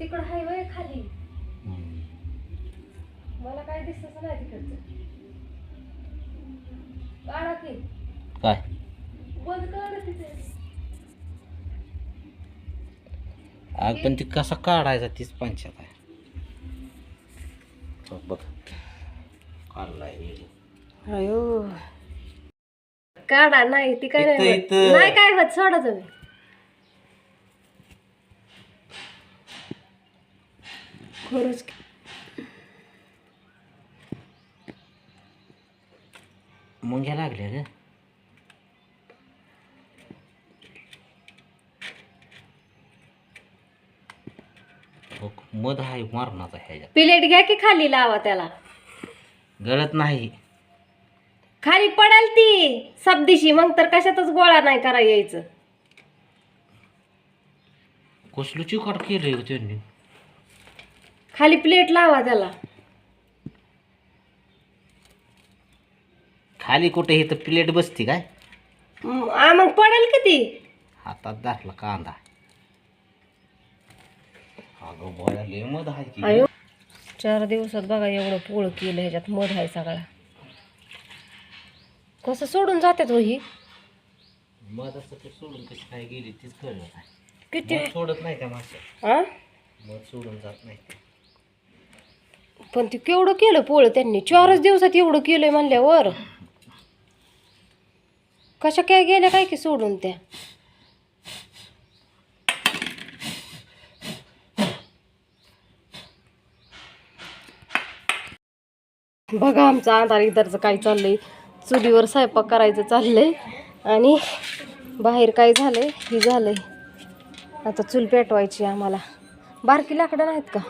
तिकडं हायवे खाली. मला काय दिसतच नाही तिकडचं. काढा की. काय? बंद काढा तिथे. आग पण ती कसा काढायचा तीच पंचायत आहे. बघ बघ. काढलाय अयो. काढा नाही ती काय नाही होत. नाही काय होत सोडा तुम्ही. खरंच. मुंग्या लागल्या ग मध आहे मारणाचा ह्याच्यात. प्लेट घ्या की खाली लावा त्याला? गळत नाही. खाली पडाल ती. सबदिशी मग तर कशातच गोळा नाही करा यायचं. कसलं चिकट केलंय ग त्यांनी? खाली प्लेट लावा त्याला. खाली कुठे हे तर प्लेट बसती काय? म- आ, मग पडेल किती हातात दाखला कांदा. अगं लय मध आहे की. अयो. चार दिवसात बघा एवढं पोळ केलं ह्याच्यात मध आहे सगळा. कसं सोडून जातात हो ही? मध असं ते सोडून कशी काय गेली तीच कळलं नाही. किती? मध सोडत नाही त्या माणसात हा मध सोडून जात नाही. ते. पण ते केवढं केलं पोळ त्यांनी? चारच दिवसात एवढं केलंय म्हणल्यावर. कशा काय गेल्या काय की सोडून त्या? बघा आमचं आधार इतरचं काय चाललंय. चुलीवर स्वयंपाक करायचं चाललंय. आणि बाहेर काय झालंय? हे झालंय. आता चूल पेटवायची आम्हाला. बारकी लाकडं नाहीत का?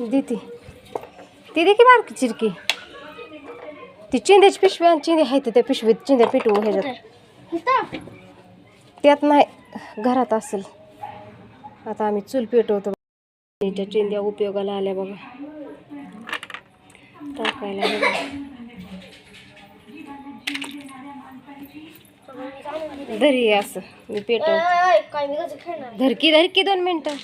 देते. ती दे की बारकी चिरकी. ती चिंध्याची पिशवी आणि चिंध्या आहेत त्या पिशवीत चिंध्या पिटवू ह्याच्यात त्यात नाही घरात असेल. आता आम्ही चूल पेटवतो. त्या चिंध्या उपयोगाला आल्या बघा. टाकायला धरी असं मी पेटवतो. धरकी धरकी दोन मिनटं.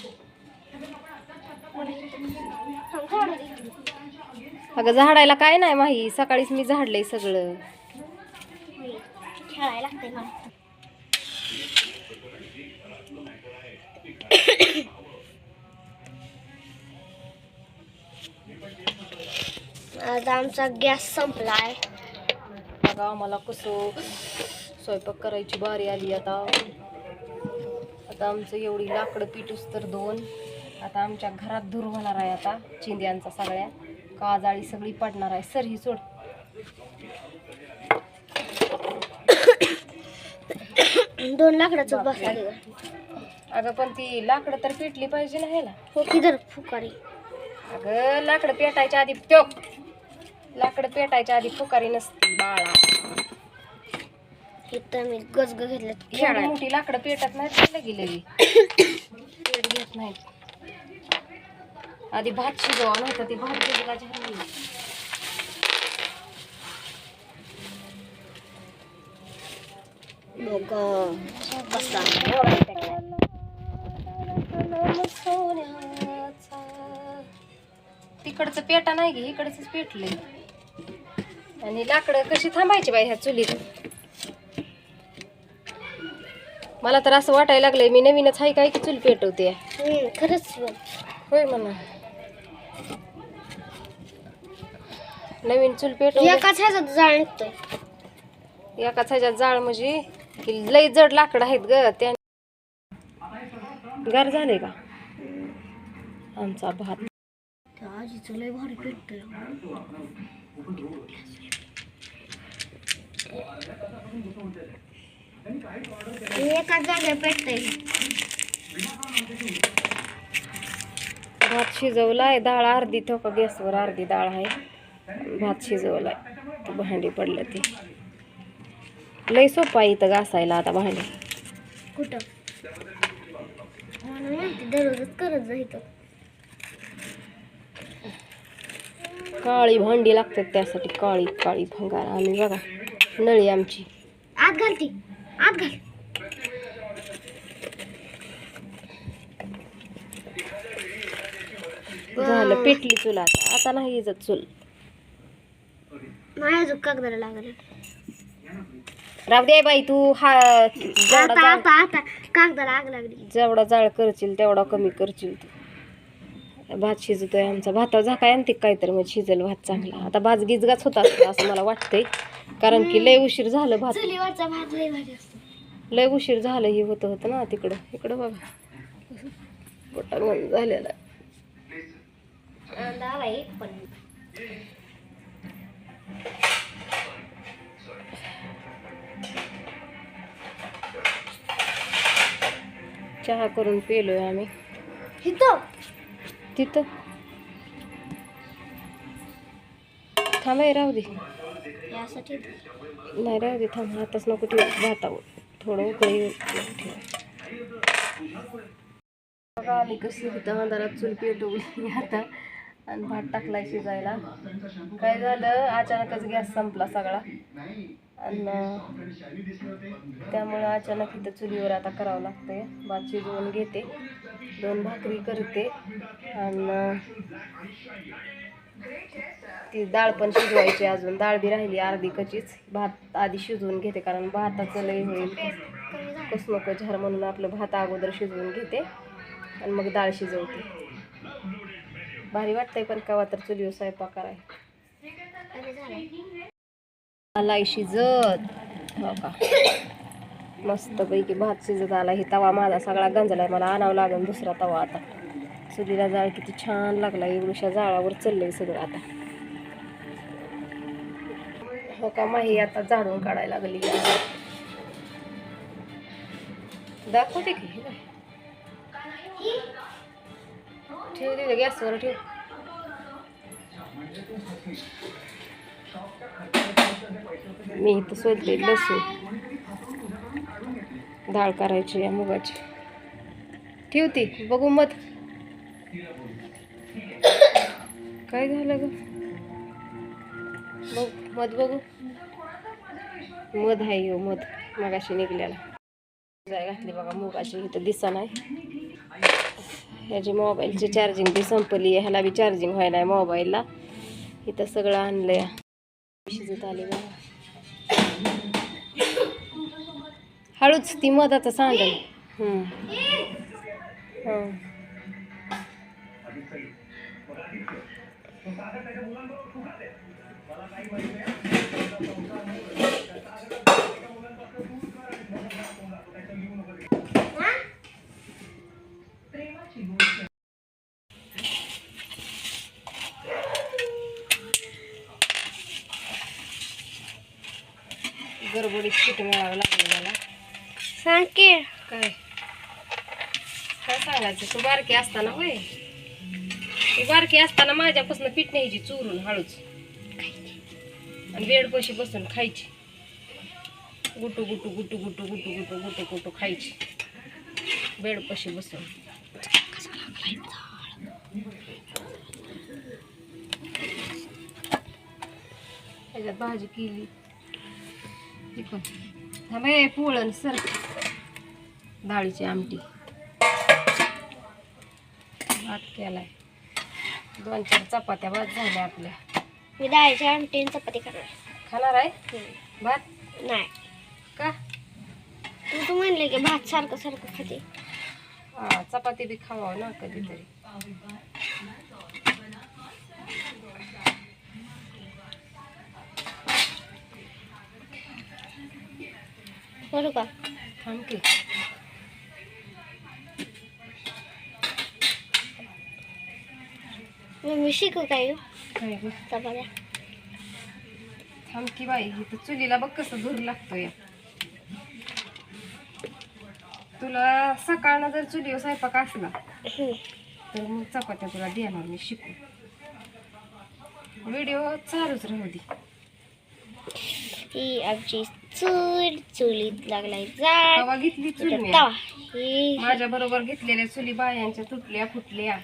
अगं झाडायला काय नाही माही. सकाळीच मी झाडलंय सगळं. आज आमचा गॅस संपलाय. बघा आम्हाला कसं स्वयंपाक करायची बारी आली आता. आता आमचं एवढी लाकडं पिटूस तर दोन. आता आमच्या घरात धूर होणार आहे आता चिंद्यांचा सगळ्या. काजाळी सगळी पडणार आहे. सर ही सोड. दोन लाकडाचं बसला अगं पण ती लाकडं तर पेटली पाहिजे ना ह्याला. हो किधर फुकारी? अगं लाकडं पेटायच्या आधी त्यो लाकडं पेटायच्या आधी फुकारी नसती बाळा. इथं मी गजग घेतलं. मोठी लाकडं पेटत नाही गेलेली पेट घेत नाही आधी भात शिजवा नव्हतं ती भात शिजला झाली मग तिकडचं पेटा नाही घे इकडच पेटले आणि लाकडं कशी थांबायची बाई ह्या चुलीत? मला तर असं वाटायला लागलंय मी नवीनच आहे काय की चूल पेटवते खरंच. होय म्हणा. नवीन चूल पेटवते एकाच ह्याच्यात जाळ निघतोय. एकाच ह्याच्यात जाळ म्हणजे की लय जड लाकडं आहेत ग. त्या गार झाले का? आमचा भात. आजीचं लय भारी पेटतोय. एकाच जागेवर पेटतोय. भात शिजवलाय डाळ अर्धी ठोका गॅसवर अर्धी डाळ आहे. भात शिजवलाय. ती भांडी पडलं ती. लय सोपा आहे इथं घासायला आता भांडी. कुठं? मला माहिती दररोजच करत जायचं काळी भांडी लागतात त्यासाठी काळी काळी भंगार. आम्ही बघा नळी आमची. आत घालती आत घाल. झालं पेटली चूल आता. आता नाही इजत चूल. नाही अजून कागदाला लागलं राहू दे बाई तू हा जेवढा आता जाळ आता आता. कागदाला आग लागली. जेवढा जाळ करशील तेवढा कमी करशील तू. भात शिजतोय आमचा. भातावर झाकाय आणते काहीतरी मग शिजेल भात चांगला. आता भात गिजगाच होता असं मला वाटतंय. कारण की लय उशीर झालं भात. चुलीवरचा भात लय भारी असतो. लय उशीर झालं हे होतं होतं ना तिकडं. इकडं बघा. पोटा बंद झालेला चहा करून पेलोय आम्ही इथं तिथं थांबाय राहू दे यासाठी नाही राहू दे थांब आताच नको ठेव भातावर थोडं उकळी ठेव बघा आम्ही कशी इथं अंधारात चूल पेटवली आता आणि भात टाकलाय शिजायला. काय झालं? अचानकच गॅस संपला सगळा. आणि त्यामुळं अचानक इथं चुलीवर आता करावं लागतंय. भात शिजवून घेते. दोन भाकरी करते. आणि ती डाळ पण शिजवायची अजून. डाळ बी राहिली अर्धी कचीच. भात आधी शिजवून घेते कारण भाताचं लय होईल कसं नको झार म्हणून आपलं भात अगोदर शिजवून घेते. आणि मग डाळ शिजवते. भारी वाटतंय पण कवा तर चुलीवर स्वयंपाक कराय आलाय शिजत. हो का? मस्तपैकी भात शिजत आला. ही तवा माझा सगळा गंजलाय. मला आणावं लागेल दुसरा तवा आता. चुलीला जाळ किती छान लागला. एवढ्याशा जाळावर चाललंय सगळं आता. हो का? माही आता झाडून काढायला लागली. दाखवते की? ठेव तिथे गॅसवर ठेव. मी इथं सोलते लसूण. डाळ करायची या मुगाची. ठेवते बघू मत काय झालं ग? बघ मध बघू. मध आहे हो मध. मगाशी निघल्याला जाय घातली बघा मुगाची. इथं दिसा नाही. ह्याची मोबाईलची चार्जिंग बी संपली आहे ह्याला बी चार्जिंग व्हायला आहे मोबाईलला. इथं सगळं आणलंय. शिजत आले बघा. हळूच ती मधाचं सांगेल हम्म. गडबडीत पीठ मिळावं लागलं मला. सांग की. काय? काय सांगायचं? तू बारकी असताना होय. तू बारकी असताना माझ्यापासून पीठ न्यायची चुरून हळूच. आणि बेडपाशी बसून खायची. गुटू गुटू गुटू गुटू गुटू गुटू गुटू गुटू खायची. बेडपाशी बसून. ह्याच्यात भाजी केली. थांबे पोळण सर. डाळीची आमटी. भात केलाय. दोन चार चपात्या भात झाल्या आपल्या. मी डाळीची आमटी चपाती करणार खाणार आहे? भात? नाही. का? तू तू म्हणले की भात सारखं सारखं खाते. हा चपाती बी खावावं ना कधीतरी. बरोबर का? थांब की. मी शिकू काय? चपात्या थांब की बाई इथं चुलीला बघ कसं धूर लागतो या तुला सकाळनं जर चुलीवर स्वयंपाक असला. तर मग चपात्या तुला देणार मी शिकू व्हिडिओ चालूच राहू दे. ही आमची चूल चुलीत लागलाय तवा घेतली चुली इथं मी. तवा ही माझ्या बरोबर घेतलेल्या चुली बायांच्या तुटल्या फुटल्या.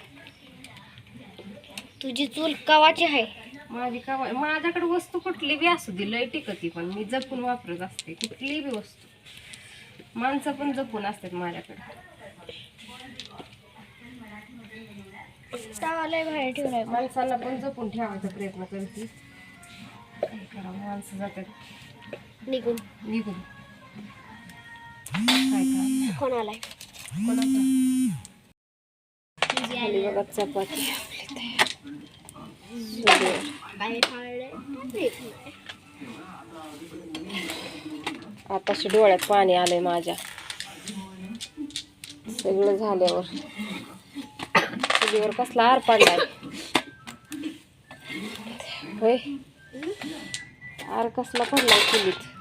तुझी चूल कवाची आहे? माझी का माझ्याकडे वस्तू कुठली बी असू दे लय टिकती पण मी जपून वापरत असते कुठली बी वस्तू. माणसं पण जपून असतात माझ्याकडे. तावाला बाहेर ठेवलाय. माणसांना पण जपून ठेवायचा प्रयत्न करते. माणसं जातात. निघून. निघून. काय काम कोण आलाय कोणाचा खाली बघा चपाती आताशी डोळ्यात पाणी आलंय माझ्या. सगळं झाल्यावर. चुलीवर कसला आर पडलाय. होय. आर कसला पडलाय चुलीत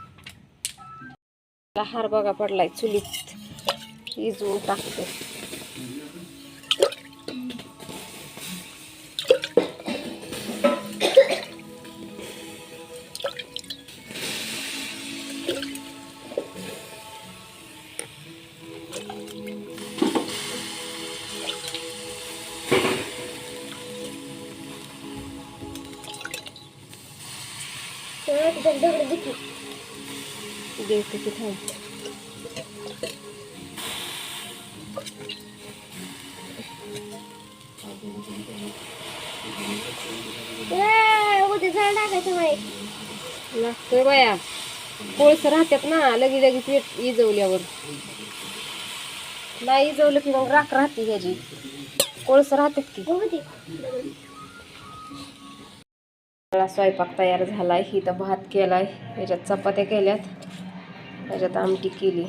हार बघा पडलाय चुलीत. इजवून टाकते. देते की झाड टाकायचं माहिती लागतोय बाया. कोळस राहतात ना लगी लगी पीठ इजवल्यावर. नाही इजवलं की मग राख राहते ह्याची. कोळस राहतात की. स्वयंपाक तयार झालाय इथं भात केलाय ह्याच्यात चपात्या केल्यात. ह्याच्यात आमटी केली.